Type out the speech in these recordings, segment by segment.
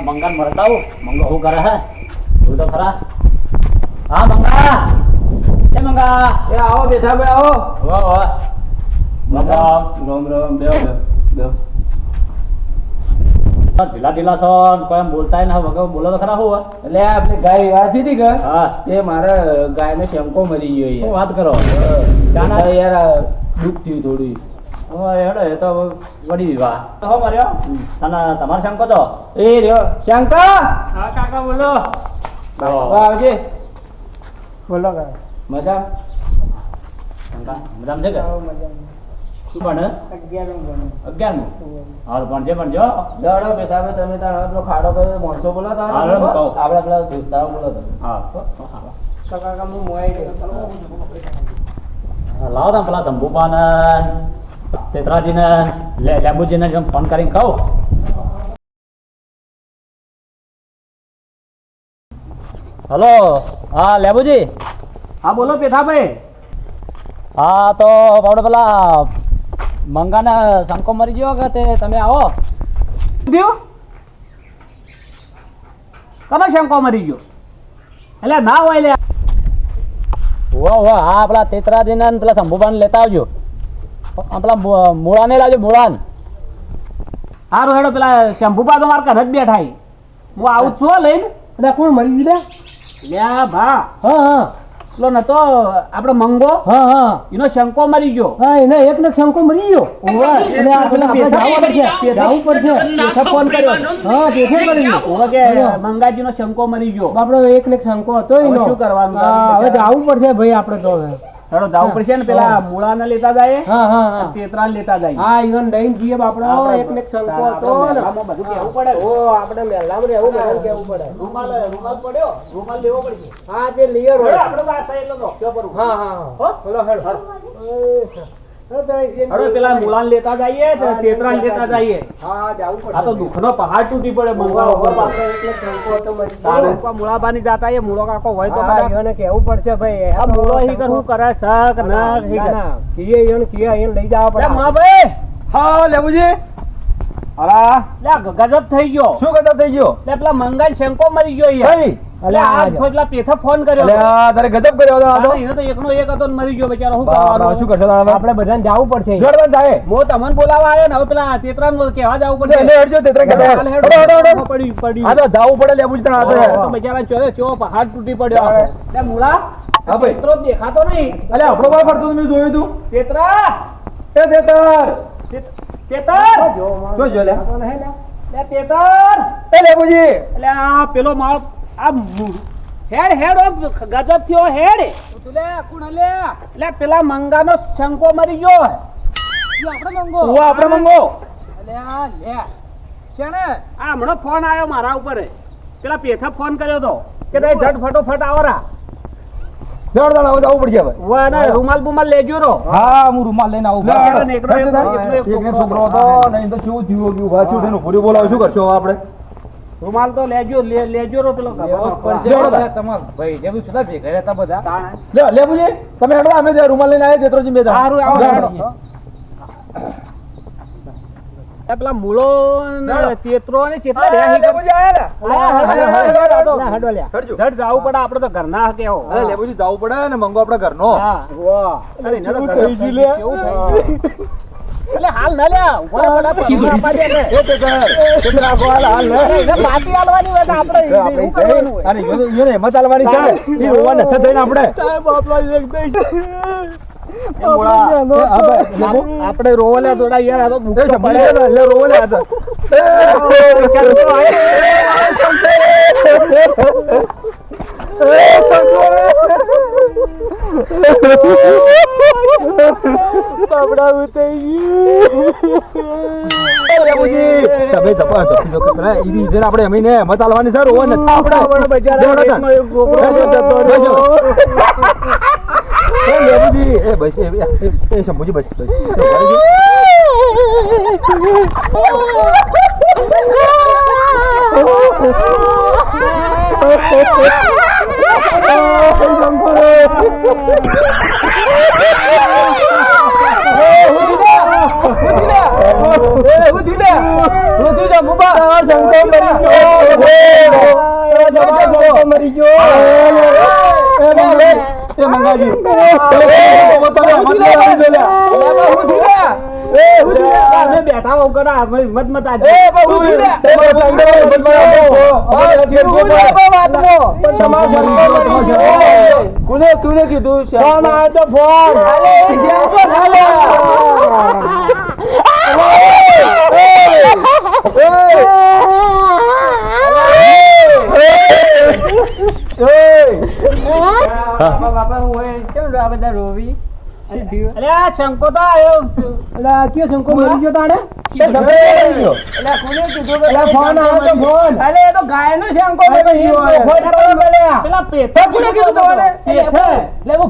પેલા મંગાને મરતાવું મંગો શું કરે હે? તું તો ખરા? હા મંગા! એ મંગા! એ આવો બેઠા ભાઈ આવો. વાહ વાહ મંગા. રામ રામ ઢીલા ઢીલા છો કોઈ બોલતા ના વગર બોલો તો ખરા હોય? એટલે આપણી ગાય વાંચી હતી કે? હા. તે મારે ગાયનો શેમકો મરી ગયો વાત કરો? ચાના? યાર દુઃખ થયું થોડું. ઓ હેડો એ તો વડી વિવાહ. તો હો મર્યો? અને તમારે શંકો તો? એ રહ્યો. શંકા? હા કાકા બોલો. આવજે. બોલો કાકા. મજા? શંકા? મજામાં છે કે? શું અગિયારમું હાલ ભણજે ભણજો દડો બેઠા ભાઈ તમે તાર ખાડો કર્યો માણસો હું કહું. આપડા પેલા દોસ્તારો બોલાતા હા. તો કાકા હું. લાવો તમે પેલા શંભુપાને તેતરાજીને લેબુજીને જેમ ફોન કરીને કહું. હલો હા લેબુજી? હા બોલો પેઠાભાઈ. હા તો આપણે પેલા મંગાને શંકો મરી ગયો કે તે તમે આવો? કનો શંકો મરી ગયો? એટલે ના હોય લે વાહ વાહ હા પેલા તેતરાજીને પેલા શંભુપાને લેતા આવજો. પેલા મૂળાને લાવજો મૂળાને. હારું હેડો પેલા શંભુપા તો મારા ઘરે જ બેઠા હું. આવું છું લઈને. એટલે કોણ મરી ગયું લ્યા ભા. હા હા. પેલો નતો આપડે મંગો હા હા. એનો શંકો મરી ગયો. હા એને એક ને શંકો મરી ગયો. પેલા આપણે જાવું પડશે. જાવું પડશે. ફોન કર્યો. હા પેઠે મરી ગયો ઓવે કે મંગાજીનો શંકો મરી ગયો. આપણે એક ને શંકો હતો એનો. શું કરવાનું? હવે જાવું પડશે ભાઈ આપણે તો હવે. હેડો જાવું પડશે ને પેલા હા. મૂળાને લેતા જાય? હા હા લેતા જાય. હા ઈવન લઈને જઈએ બાપડો એક ને એક શંકો હતો ને. બધું કેવું પડે. ઓ આપણે મેલામાં રહેવું બધાને કેવું પડે. રૂમાલ રૂમાલ પડ્યો? રૂમાલ લેવો પડશે. હા તે લિયર હોય. આપણે તો આ સાઈડ નો રોક્યો પર હા હા હો? હેડો. હેડ પેલા લેતા જઈએ લેતા જઈએ. આ તો દુઃખનો પહાડ તૂટી પડે મૂળાબાની જાતા એ મૂળો કાકો હોય તો કદાચ ઈવોને પડશે ભાઈ આ મૂળો કર શક ના. કીએ કીએ લઈ જવા પડે. મુળાભાઈ હા લેબુજી અલા લે ગજબ થઈ ગયો. શું ગજબ થઈ ગયો? લે પેલા મંગાઈ શેંકો મરી ગયો યાર. એટલે આ પેલા પેથા ફોન કર્યો અલે આ તારે ગજબ કર્યો આ તો? એને તો એકનો એક હતો મરી ગયો બચારો. શું કરવાનું? શું કરશો આપણે બધાને જાવું પડશે જોડવાન થાય હું તમને બોલાવા આવ્યો ને હવે પેલા તેતરાન કહેવા જવું એટલે પડશે હટજો તેતરા કહેતા. હાલ હેડો, હટો. પડ્યું પડ્યું આ તો જાવું પડે લેબુજી તને હાથે. તો બચારા ચોરે ચો પહાડ તૂટી પડ્યો. લે મૂળા હા ભાઈ. તેતરો દેખાતો નહીં. અલે આપણો બાપ ફરતો મેં જોયું તું તેતરા! એ તેતર! તેતર જો લે. લે. તેતર એ લેબુજી એટલે આ પેલો માળ આ હેડ હેડ ગજબ થયો હેડ. લે કોણ લે? એટલે પેલા મંગાનો શંકો મરી ગયો. આપણે મંગો? આપણે મંગો. લે આ લે. છેને આ હમણાં ફોન આવ્યો મારા ઉપર. પેલા પેથા ફોન કર્યો તો કે જટ ફટોફટ આવરા દાડા હવે જાવું પડશે હવે. વાને રૂમાલ બુમાલ લેજો રો હા હું રૂમાલ લઈને આવું. એકને છોકરો હતો. તો શું થયું ગયું વાંચ્યું થયું પૂરી બોલાવો શું કરશો આપણે? રૂમાલ તો લેજો લે- લેજો રો પેલો. તમાર ભાઈ જેવું છતાં બધા. લે લેબુજી તમે હેડો અમે જે રૂમાલ લઈને આવ્યા તેતરોજી બે જણા. સારું આવો હેડો. હેડો. એ પેલા મૂળો ને. તેતરો ને અરે, રહ્યા હી ને. હા, હેડો, હેડો, હેડો. લા, હેડો. હેડજો. ઝટ જાવું પડે આપણે તો ઘરના કેવો અરે લેબુજી જાવું પડે ને મંગો આપણા ઘરનો હા વાહ અરે એને તો થઈ. એટલે હાલ ના લ્યા ઉપર રહે પેલા પગમાં આપા દે ને. એ તેતર, તેતર કો હાલ, હાલ ને પાટી આલવાની હોય તો આપણે આપણે કરવાનું હોય. યો ઈયોને- ઈયોને હિંમત આલવાની છે ઈ રોવા નથી થઈને આપણે એ મોળા, એક આપ- આપણે રોવો થોડા યાર આ તો મુકે સંભળી એટલે રોવા લે આ તો. તમે જપા જપી જરા આપણે એમની ને હિંમત આલવાની છે રોવા આપણે. બેહો તાન. એ લેબુજી, એ બસ, એ- એ- શંભુજી બસ, બસ. મરી ગયો મરી ગયો એ મંગાજી બેઠા હોવ મત મત કોને તુને કીધું ફોન આવ્યો તો ફોન બાપા હોય કેમ આ બધા રોવી? અરે આ શંકો તો આવ્યો કયો શંકો? મરી ગયો તાણે?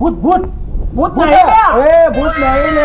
ભૂત ભૂત. ભૂત નહીં ભૂત નહીં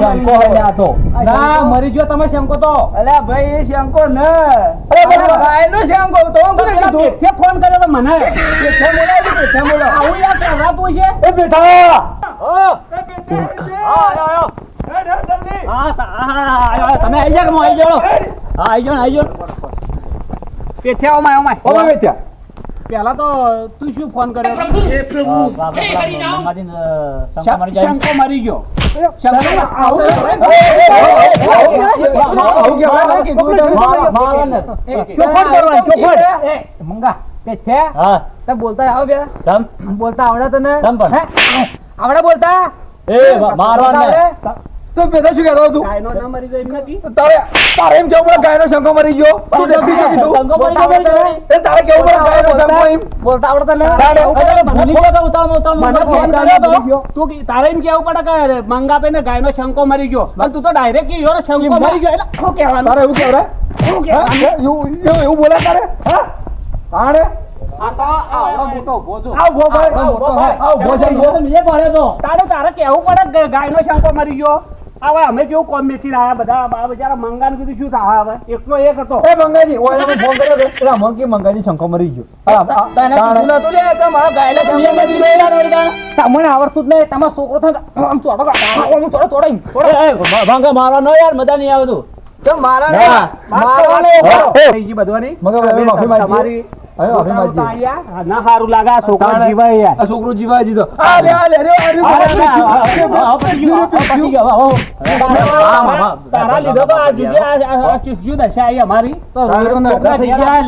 શંકો હોય. આ તો. ના મરી ગયો તમે શંકો તો. અલ્યા ભાઈ એ શંકો ન. ગાયનો શંકો તો હું કોને કીધું પેથે ફોન કર્યો તો મને? બોલો આવું યાર છે. એ બેઠા. તમે આવી જાઓ આવી જાઉં? આવી જાઓ આવી જાઓ. પેથે ઓમાય પહેલા તો તું શું ફોન કર્યો હા, મારી શંકો મરી ગયો બોલતા આવો બે બોલતા આવડે તને? આવડે બોલતા એ મારવા? તો બેઠા શું કહેતો તું? ગાયનો ના મરી ગયો એમ નથી? તારે તારે એમ કેવું પડે ગાયનો શંકો મરી ગયો? તું ડેપી શું કીધું? શંકો મારી બોલતા એ તારે કેવું પડે ગાયનો શંકો એમ? બોલતા આવડતા ને? ભૂલી ગયો તો ઉતામ ઉતામ મને ફોન કર્યો તો તું તારે એમ કેવું પડે કે મંગા પે ને ગાયનો શંકો મરી ગયો. પણ તું તો ડાયરેક્ટ કીધો ને શંકો મરી ગયો. એટલે શું કહેવાનું? તારે એવું કેવડે શું કહેવાનું? એવું બોલે તારે? હા? આણે તારે કેવું પડે ગાય નો શંકો મરી ગયો? હવે અમે કેવું કોમ બેચીને રહ્યા બધા? બિચારા મંગાને કીધું શું થાય? હવે એકનો એક હતો. એ મંગાજી ઓય તમે ફોન કર્યો પેલા મંકી મંગાજી શંકો મરી ગયો. તને. કીધું નતું લે કે મારો ગાયનો શંકો મરી ગયો. તમને આવડતું જ નહીં. તમારો છોકરો થાય આમ ચોડો આમ ચોડો ચોડો ચોડો. ભંગા મારવા ન યાર મજા નહીં આવતું તો. મારા ના. મારા ને હા. થઈ ગઈ બધવાની મગર માફી માંગીએ. હવે ના લાગે છોકરો જીવાય યાર છોકરો જીવાય આ લે આ લે રે અરે, લીધો તો આ આ- દશા આવી અમારી તો છોકરા થઈ ગયા,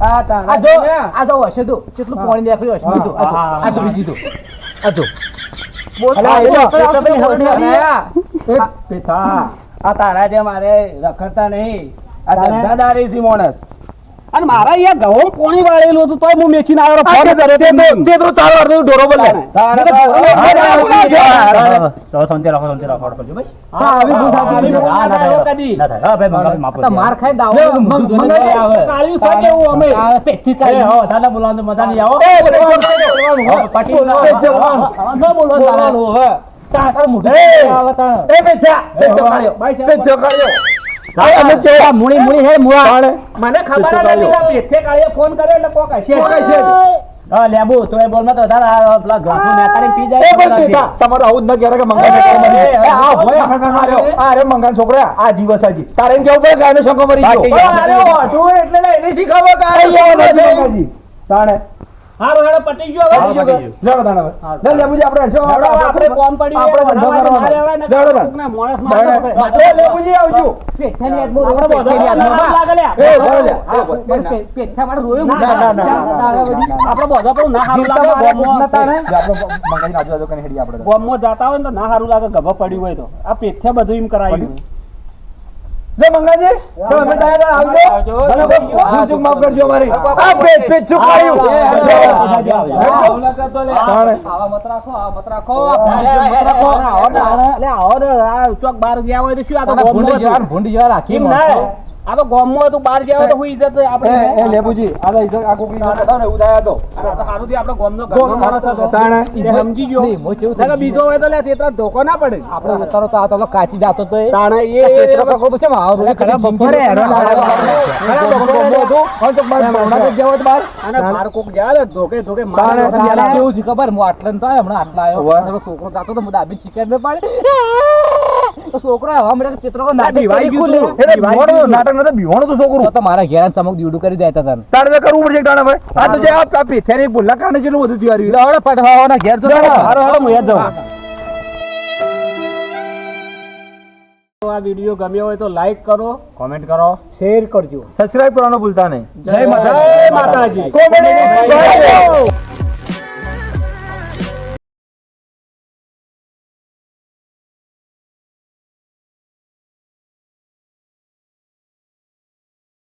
આ આ જો આ જો હશે તો કેટલું પાણી નીકળ્યું હશે તો આ બીજી તો આ આ આ તારા જે મારે રખડતા નહીં આ ધંધાદારી છે માણસ અને મારા અહીંયા ઘઉં પોણી વાળેલું હતું તોય હું મેચીને આવ્યો ફોન કર્યો તે તો તે તો ચાર વાર ઢોરો બોલે તો તો- ઢોરો બોલે. તો શાંતિ રાખો શાંતિ રાખો કરજો ભાઈ હા, આવી ભૂલ થતી આવી હતી. ભૂલ ના થાય, કદી. ના થાય. હા, ભાઈ, મંગાવી માફ તો માર ખાઈ દાવો લે, નું મંગ- મોઢું મંગાવી જોઈને આવે. કેવું અમે આવે, પેટથી હો, દાદા બોલાવો મજા નહીં આવો. પાટી હવે. તારા મોઢું આવે તારા. એ અમે કેવું, આ મૂળી મૂળી હે મુઆ. મને ખબર નથી આ પેઠે ફોન કર્યો એટલે કોક હશે હશે. લેબુ, તો એ બોલમાં તો વધારે આ પેલા ગ્લાસનું નેકાળીને પી જાય એ તો પણ બધા આવું જ ન કે મંગાન છોકરો આ ભોય, આ રે મંગાન છોકરો આ જીવસ હજી તારે એમ કેવું પડે ગાયનો શંકો મરી ગયો અરે એટલે એની એને શી ખબર કે આ અહીં આવો શું નથી છે? મંગાજી. તાણે હારું હેડો પટી ગયો હવે. પટી ગયું. લેવડો તાણે હવે. લે, લેબુજી, આપણે હરશો. આપણે કોમ પડ્યું આપણે એટલે ધંધો વધારે ના માણસ. લે, લેબુજી, આવજો. બહુ બધા. લાગે લે. એ, બોલો લે. હા, પેઠા મારે રોયું ના, ના, ના, ના, ના. જે આપણે જાતા હોય ને તો ના સારું લાગે ગભા પડ્યું હોય તો આ પેઠે બધું એમ કરાયું મંગાજી, અમે આવજો. કોઈ ચૂક માફ કરજો અમારી. આ. આવું મત રાખો, મત રાખો. ભૂંડી મત રાખો. આવો ને, આ બાર ગયા હોય તો શું આ તો ગોમમાં હતું. ભૂંડી જેવા રાખી ના. આ તો ગોમમાં હતું, બહાર ગયા હોય તો હું ઇજ્જત આપણે એ, લેબુજી, આ તો ઇજ્જત આ કોકની ના હતા ને, થાય તો. આ તો સારું થી આપણો ગોમનો ઘરનો માણસ હતો. તાણે. સમજી ગયો નહીં મોચે ઉતા બીજો હોય તો લે તેતરા ધોકો ના પડે આપણે ઉતારો તો આ તો કાચી જાતો તો એ તાણે એ કકડો પૂછે માં આવો તો ખરા બપોરે હેરાન ખરા બપોરે હતું. હવે તો બાર મોડા તો ગયા બાર. અને બાર કોક ગયા ને ધોકે ધોકે. મારે કેવું છે ખબર હું આટલે તો આવ્યો, હમણાં આટલા આવ્યો. છોકરો જાતો તો મુદા બી શિકાયત ને પાડી તો છોકરો હવા મળે ચિત્રો બીવાઈ ગયું તું. એટલે બીવાનું નાટક નતો તો છોકરું. તો મારા ઘેર ચમક દીવડું કરી જાય તને તારે. કરવું પડશે તાણે ભાઈ. આ તો જે આ આ પેથાની ભૂલના કારણે જેટલું બધું થયું એટલે હવે ઘેર જો હારો હારો હું યાદ જાઉં. આ વીડિયો ગમ્યો હોય તો લાઈક કરો કોમેન્ટ કરો શેર કરજો. સબસ્ક્રાઇબ કરવાનું ભૂલતા નહીં. જય માતાજી. કોમેડી